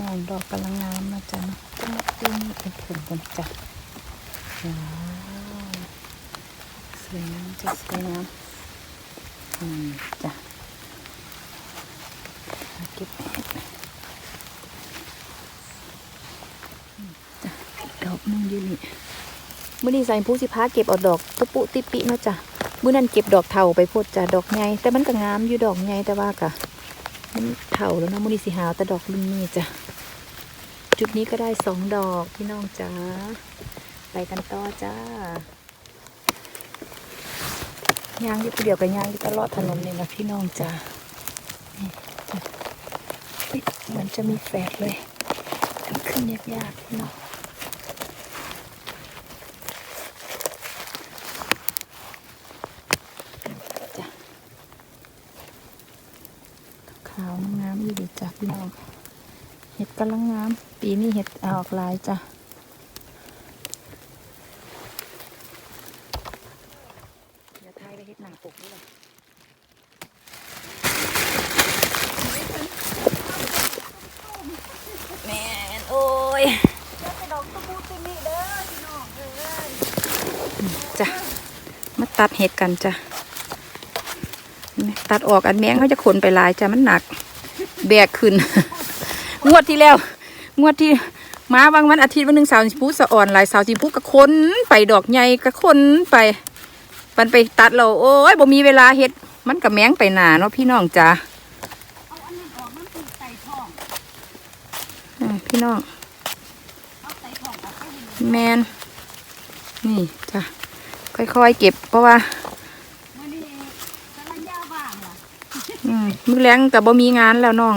นองดอกกำลังงามนะจ๊ะต้องมาติ้เป็นผงกันจ้ะว้าวสวยงามจ้ะสวยงามอืมจ้ะเก็บดอืมจ้ะดอกหนึงอยู่นี่มื่อนี้ใส่ผู้สิพาเก็บเอาดอกตะปุติปิเนาะจ้ะมื่อนั้นเก็บดอกเทาไปพดจ้ะดอกใหญ่แต่มันก็งามอยู่ดอกใหญ่แต่ว่ากะ มันเถาแล้วนะมุนิสิหาวแต่ดอกรุ่นนี้จ้ะ จุดนี้ก็ได้สองดอกพี่น้องจ้า ไปกันต่อจ้ายางอยู่เดียวกับยางอยู่ตลอดถนนเลยนะพี่น้องจ้าเหมือนจะมีแฝดเลย ขึ้นยากๆพี่น้องจ้ะ ขาวงามอยู่ดีจ้ะพี่น้องเห็ดกำลังงาม ปีนี้เห็ดออกหลายจ้ะเดี๋ยวทายไปเห็ดหนังปกด้วยแม่นโอ้ยจ้ะมาตัดเห็ดกันจ้ะ ตัดออกอันแมงเขาจะขนไปลายจ้ะมันหนัก แบกขึ้น งวดที่แล้ว งวดที่มาบางวันอาทิตย์วันหนึ่งสาวสิพูสะอ่อนหลายสาวสิพูกระคนไปดอกใหญ่กระคนไปมันไปตัดเราโอ้ยบ่มีเวลาเฮ็ดมันกับแมงไปหนาเนาะพี่น้องจ้ะอ่าพี่น้องแมนนี่จ้ะค่อยๆเก็บเพราะว่า อืมมือแรงกับบ่มีงานแล้วน้อง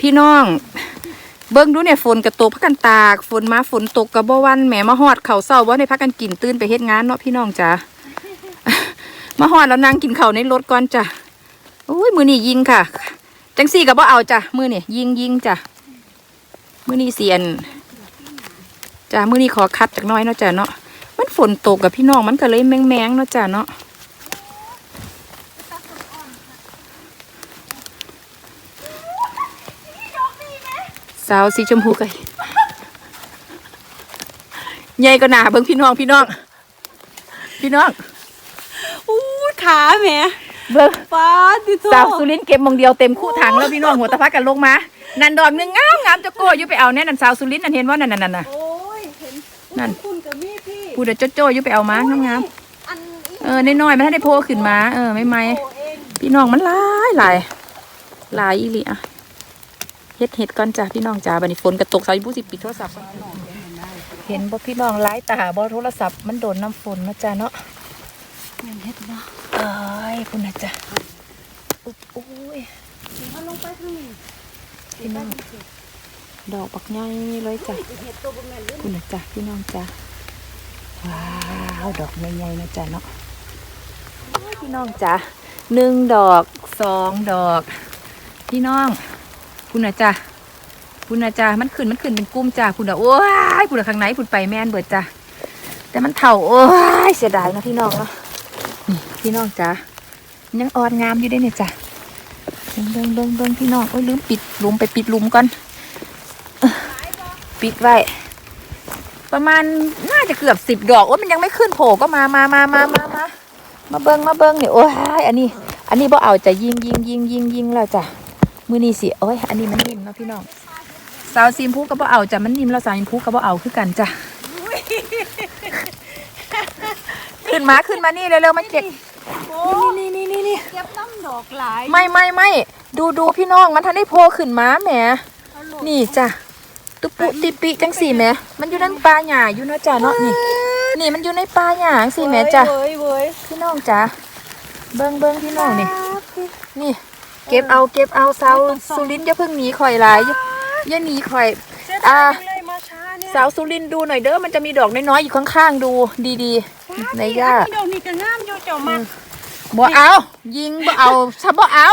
พี่น้อง เบิ้งดูเนี่ยฝนกระตกพักกันตากฝนมาฝนตกกับบ่วันแหมมาฮอดเขาเศร้าบ่ในพักกันกินตื่นไปเฮ็ดงานเนาะพี่น้องจ้ะมาฮอดแล้วนั่งกินเข้าในรถก่อนจ้ะอุ้ยมือนี่ยิงค่ะ จังสี่กับบ่เอาจ้ะมือนี่ยิงยิงจ้ะมือนี่เสียนจ้ะมือนี่ขอคัดจากน้อยเนาะจ้ะเนาะมันฝนตกกับพี่น้องมันก็เลยแมงแมงเนาะจ้ะเนาะาวสีชมพูไก่ใหญ่ก็หนาเบิ่งพี่น้องพี่น้อง พี่น้องอู้ขาแหมเบิ่งฟ้าดิโตสาวสุรินทร์เก็บมองเดียวเต็มคู่ถังแล้วพี่น้องหัวตะพักกันลงมา นันดอกหนึงงามงามจะโก้อยู่ไปเอาแน่นันสาวสุรินทร์นั่นเห็นว่านั่นนั่นนั่นน่ะโอ้ยเห็นนั่น คุณกับมี่พี่พูดเดี๋ยวโจ๊ะโจ้อยู่ไปเอามางามงามอันๆเออน้อยๆมันถ้าได้โพขึ้นมา เออไม่ไม่โตเองพี่น้องมันหลายหลายหลายอีหลีอะเฮ็ดเฮ็ดก่อนจ้ะพี่น้องจ้าบัดนี้ฝนกระตกสาวผู้สิปิดโทรศัพท์ก่อนเห็นบ่พี่น้องไลายตาบ่โทรศัพท์มันโดนน้ำฝนนะจ้ะเนาะเห็นเห็ดบ่เอ้ยพุ่นนะจ้ะอุ๊บอุ้ยเอาลงไปข้างนี้พี่น้องดอกบักใหญ่เลยจ้ะเห็ดตัวบ่แม่นหรือพุ่นนะจ้ะพี่น้องจ้ะว้าวดอกใหญ่ๆนะจ้ะเนาะโอ้ยพี่น้องจ้ะหนึ่งดอกสองดอก พี่น้อง พุ่นนะจ้ะพุ่นนะจ้ะมันขึ้นมันขึ้นเป็นกุ้มจ้ะพุ่นนะโอ้ยพุ่นนะข้างในพุ่นไปแม่นเบิดจ้ะแต่มันเถ่าโอ้ยเสียดายนะพี่น้องเนาะนี่พี่น้องจ้ะยังอ่อนงามอยู่ได้เนี่ยจ้ะเบิ่งเบิ่งเบิ่งเบิ่งพี่น้องโอ้ยลืมปิดหลุมไปปิดหลุมก่อนปิดไว้ประมาณน่าจะเกือบสิบดอกโอ้ยมันยังไม่ขึ้นโผล่ก็มามามามามามามาเบิ่งมาเบิ่งเนี่ยโอ้ยอันนี้ อันนี้บ่เอาจะยิงยิงยิงยิงยิงแล้วจ้ะ มือนี้สิโอ้ยอันนี้มันนิ่มเนาะพี่น้องสาวซีมพูก็บ่เอาจ้ะมันนิ่มแล้วสาวซีมพูก็บ่เอาคือกันจ้ะขึ้นมาขึ้นมานี่เร็วๆมาเก็บโอ้นี่นี่นี่นี่เก็บน้ำดอกหลายไม่ไม่ไม่ดูดูพี่น้องมันทันได้โผล่ขึ้นมาแหมเอาลูกนี่จ้ะตุปุติปิจังสี่แหม่มันอยู่ในป่าหญ้าอยู่เนาะจ้ะเนาะนี่นี่มันอยู่ในป่าหญ้าจังสี่แหม่จ้ะเว้ยเว้ยพี่น้องจ้ะเบิ้งเบิ้งพี่น้องนี่นี่ เก็บเอาเก็บเอาสาวสุรินทร์อย่าเพิ่งหนีข่อยหลายอย่าอย่าหนีข่อยเสียอ่าดายเลยมาช้าเนี่ยสาวสุรินทร์ดูหน่อยเด้อมันจะมีดอกน้อยๆอยู่ข้างๆดูดีๆในหญ้าอันนี้ดอกนี่ก็งามอยู่เจ้ามาบ่เอา ยิงบ่เอาถ้าบ่เอา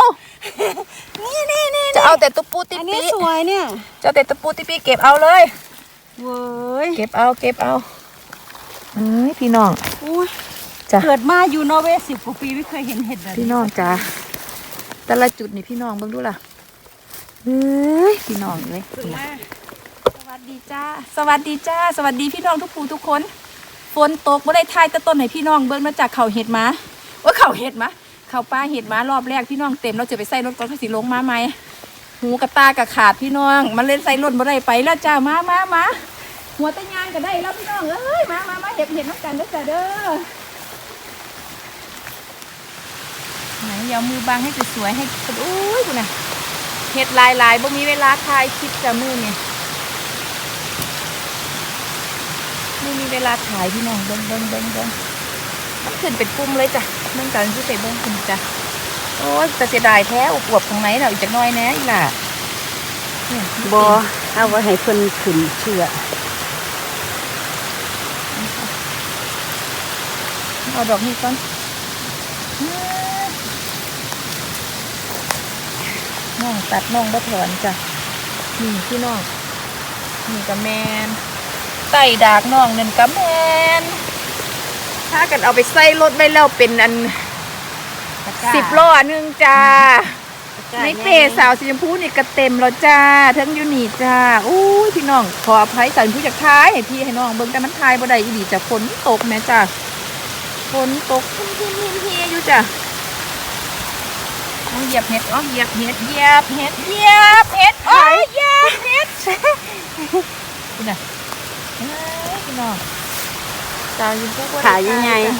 นี่นี่นี่จะเอาแต่ตุปูติอันนี้ปิสวยเนี่ยจะเอาแต่ตุปูติปิเก็บเอาเลยเว้ยเก็บเอาเก็บเอาเอ้ยพี่น้องอุ้ยจ้ะเกิดมาอยู่นอร์เวย์สิบกว่าปีไม่เคยเห็นเห็ดแบบพี่นี้น้องจ้า แต่ละจุดนี่พี่น้องเบิ่งดูล่ะเฮ้ยพี่น้องเลยขึ้นมาสวัสดีจ้า สวัสดีจ้า สวัสดีพี่น้องทุกผู้ทุกคน ฝนตกบ่ได้ทายแตะต้นให้พี่น้องเบิ่งเนอกจากเขาเห็ดมาว่าเขาเห็ดมาเขาป้าเห็ดมารอบแรกพี่น้องเต็มเราจะไปใส่รถก่อนเขาสิลงมาไหมหูกระตากระขาดพี่น้อง มันเล่นใส่รถบ่ได้ไปแล้วจ้ามามามาหัวตะยานก็ได้แล้วพี่น้องเอ้ยมามามาเห็ดเห็ดน้ำกันเด้อจ้าเด้อ ไหนเดี๋ยวมือบังให้สวยๆให้โอ้ยคุณน่ะเห็ดลายลายๆบ่มีเวลาถ่ายคลิปจ้ามือเนี่ยไม่มีเวลาถ่ายพี่น้องเบิ้งเบิ้งเบิ้งเบิ้งมันขึ้นเป็นกลุ่มเลยจ้ะเบิ้งกันที่ใส่เบิ้งขึ้นจ้ะโอ้ยแต่เสียดายแท้อวบๆตรงไหนเนาะอีกจักหน้อยแน่อีหล่ะเนี่ยบอเอาไว้ให้เพิ่นขึ้นเชื่อเอาดอกนี้ก่อน น้องตัดน้องบ่ถอนจ้ะนี่พี่น้องนี่กับแมนไต่ดากน้องนั่นกับแมนถ้ากันเอาไปใส่รถไว้แล้วเป็นอันสิบล้อหนึงจ้าในเป้สาวสีชมพูนี่ก็เต็มแล้วจ้าทั้งยูนิจ้าอู้ยพี่น้องขออภัยสาวชมพูจากท้ายให้พี่ให้น้องเบิ่งแต่มันทายบ่ได้อีหลีจ้ะฝนตกแม่จ้าฝนตกหิมหิมหิมเฮียอยู่จ้ะ เอาเหยียบเห็ดอ๋อเหยียบเห็ดเหยียบเห็ดเหยียบเห็ดโอ้ยเหยียบเห็ดคุณน่ะพี่น้องสาวชมพูบ่ด้ขายยังไงจ้ะ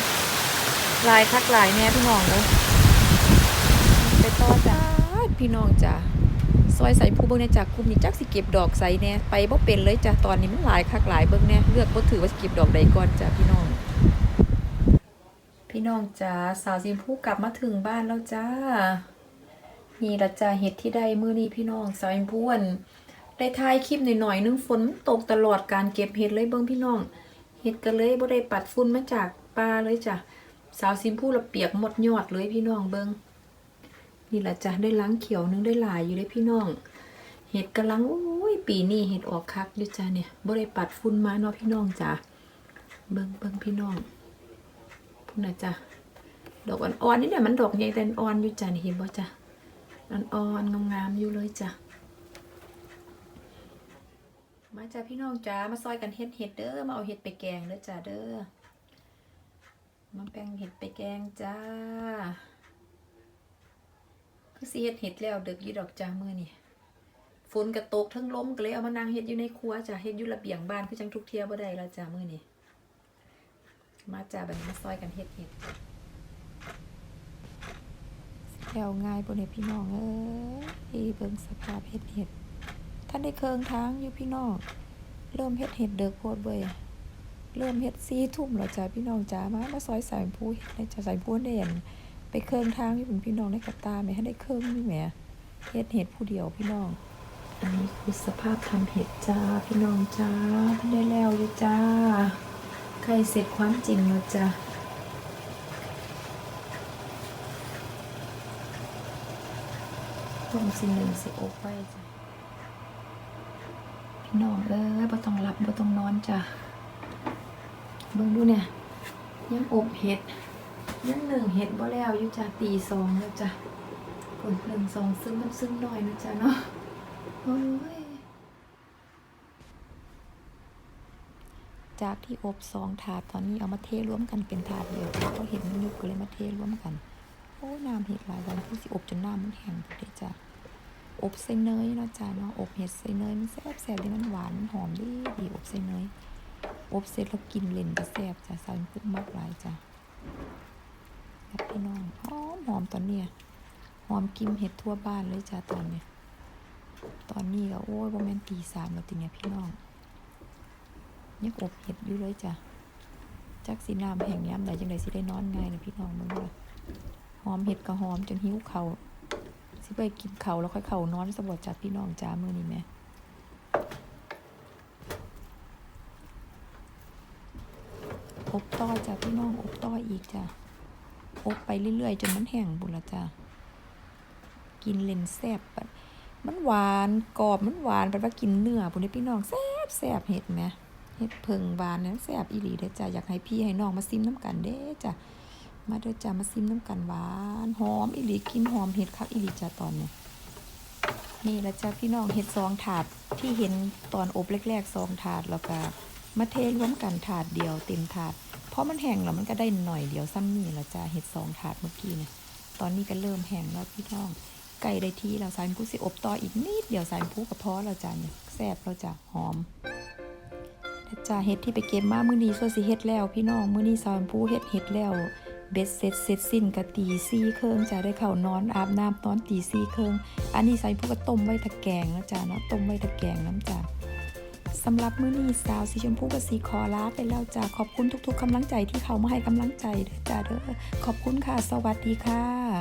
ลายทักลายแน่พี่น้องเลยไปต่อจ้าพี่น้องจ้าซอยใส่ผู้เบิ่งเนี่ยจากกลุ่มนี้จักสิเก็บดอกใส่แน่ไปบ่เป็นเลยจ้ะตอนนี้มันหลายคักหลายเบิ่งแน่เลือกบ่ถือว่าสิเก็บดอกใดก่อนจ้ะพี่น้อง พี่น้องจ้าสาวสิมผู้กลับมาถึงบ้านแล้วจ้า นี่ละจ้าเห็ดที่ได้มื้อนี้พี่น้องสาวสิมผู้อั่นได้ถ่ายคลิปหน่อยๆนึงฝนตกตลอดการเก็บเห็ดเลยเบิ่งพี่น้องเห็ดก็เลยบ่ได้ปัดฝุ่นมาจากป่าเลยจ้ะสาวสิมผู้ละเปียกหมดยอดเลยพี่น้องเบิ่งนี่ละจ้ะได้ล้างเขียวนึงได้หลายอยู่เลยพี่น้อง เห็ดกำลังโอ้ยปีนี้เห็ดออกคักอยู่จ้ะเนี่ยบ่ได้ปัดฝุ่นมาเนาะพี่น้องจ้ะเบิ่งเบิงพี่น้องพุ่นน่ะจ้ะดอกอ่อนๆนี่เนี่ยมันดอกใหญ่แต่อ่อนอยู่จ้ะเห็นบ่จ้ะ อ่อนๆงามๆอยู่เลยจ้ะมาจ้ะพี่น้องจ้ามาซอยกันเฮ็ดเห็ดเด้อมาเอาเห็ดไปแกงเด้อจ้ะเด้อมาแปลงเห็ดไปแกงจ้าคือสิเฮ็ดเห็ดแล้วเดึกยู่ดอกจ้ามื้อนี่ฝนกระตกทั้งลมก็เลยเอามานั่งเฮ็ดอยู่ในครัวจ้ะเฮ็ดอยู่ระเบียงบ้านคือจังทุกเที่ยบ่ได้แล้วจ้ามื้อนี้มาจ้าบันี้มาซอยกันเฮ็ดเห็ด แล้วง่ายบ่เนี่ยพี่น้องเอ้ยเบิ่งสภาพเฮ็ดเห็ดท่านได้เคิงทางอยู่พี่น้อง เริ่มเฮ็ดเห็ดเด้อโคตรเว้ยเริ่มเฮ็ด4ทุ่มแล้วจ้าพี่น้องจ้ามามาซอยสายผู้เฮ็ดในจ้าสายผู้ได้เห็นไปเคืองทางที่เป็นพี่น้องในกระตาไหมให้ได้เคืองนี่แหมเฮ็ดเห็ดผู้เดียวพี่น้อง อันนี้คือสภาพทำเห็ดจ้าพี่น้องจ้าท่านได้แล้วอยู่จ้าใครเสร็จความจริงแล้วจ้า ต้มสิหนึ่งสิอบไว้จ้ะพี่น้องเอ้ยบ่ต้องหลับบ่ต้องนอนจ้ะเบิ่งดูเนี่ย ยังอบเห็ดยังหนึ่งเห็ดบ่แล้วอยู่จ้ะตีสองแล้วจ้ะกดหนึ่งสองซึ่งมันซึ่งหน่อยนะจ้ะเนาะโอ้ยจากที่อบสองถาดตอนนี้เอามาเทรวมกันเป็นถาดเดียวเพราะเห็นมันยุบก็เลยมาเทรวมกัน โอ้น้ำเห็ดหลายวันที่สิอบจนน้ำมันแห้งหมดเลยจ้ะอบใส่เนยเนาะจ้ะเนาะอบเห็ดใส่เนยมันแซ่บแซ่บเลยมันหวานมันหอมดีดีอบใส่เนยอบเสร็จแล้วกินเล่นก็แซ่บจ้ะใส่พุ่มมากหลายจ้ะครับพี่น้องหอมหอมตอนเนี้ยหอมกิมเห็ดทั่วบ้านเลยจ้าตอนเนี้ยตอนนี้ก็โอ้ยประมาณตีสามแล้วทีเนี้ยพี่น้องยังอบเห็ดอยู่เลยจ้ะจักสีน้ำแห่งย้ำใดจังใดสิได้นอนง่ายนะพี่น้องมึงว่า หอมเห็ดก็หอมจนหิวเขาสิไปกินเขาแล้วค่อยเขานอนสบดจัดพี่น้องจ้ามือนี้แหม่อบต่อจ้ะพี่น้องอบต่ออีกจ้ะอบไปเรื่อยๆ จนมันแห้งบุละจ้ากินเลนแซบมันหวานกรอบมันหวานแปลว่ากินเนื้อบุญพี่น้องแซบแซบเห็ดไหมเห็ดเพิงหวานนั้นแซบอีหลีเด้จ้าอยากให้พี่ให้น้องมาซิมน้ำกันเด้อจ้า มาเด้อจ้ามาซิมน้ำกันหวานหอมอีหลีกินหอมเห็ดคักอีหลีจ้าตอนเนี้ยนี่ละจ้ะพี่น้องเห็ดซองถาดที่เห็นตอนอบแรกๆซองถาดแล้วก็มาเทรวมกันถาดเดียวเต็มถาด เพราะมันแห้งแล้วมันก็ได้หน่อยเดียวซ้ำนี่ละจ้ะเห็ดซองถาดเมื่อกี้เนี่ยตอนนี้ก็เริ่มแห้งแล้วพี่น้องไก่ได้ที่แล้วสายผู้สิอบต่ออีกนิดเดียวสายผู้กระเพาะแล้วจ้ะเนี่ยแซ่บแล้วจ้ะหอมจ้ะเห็ดที่ไปเก็บมามื้อนี้ส่วนสิเฮ็ดแล้ว พี่น้องมื้อนี้สายผู้เฮ็ดเฮ็ดแล้ว เบ็ดเสร็จเสร็จสิ้นกะตีซี่เครื่องจะได้เข้านอนอาบน้ำตอนตีซี่เครื่องอันนี้ใส่พวกต้มไว้ตะแกงแล้วจ้าเนาะต้มไว้ตะแกงน้ำจ้ะสำหรับมื้อนี้สาวสีชมพูกับสีคอลาไปแล้วจ้ะขอบคุณทุกๆกำลังใจที่เขามาให้กำลังใจเด้อจ้ะเด้อขอบคุณค่ะ สวัสดีค่ะ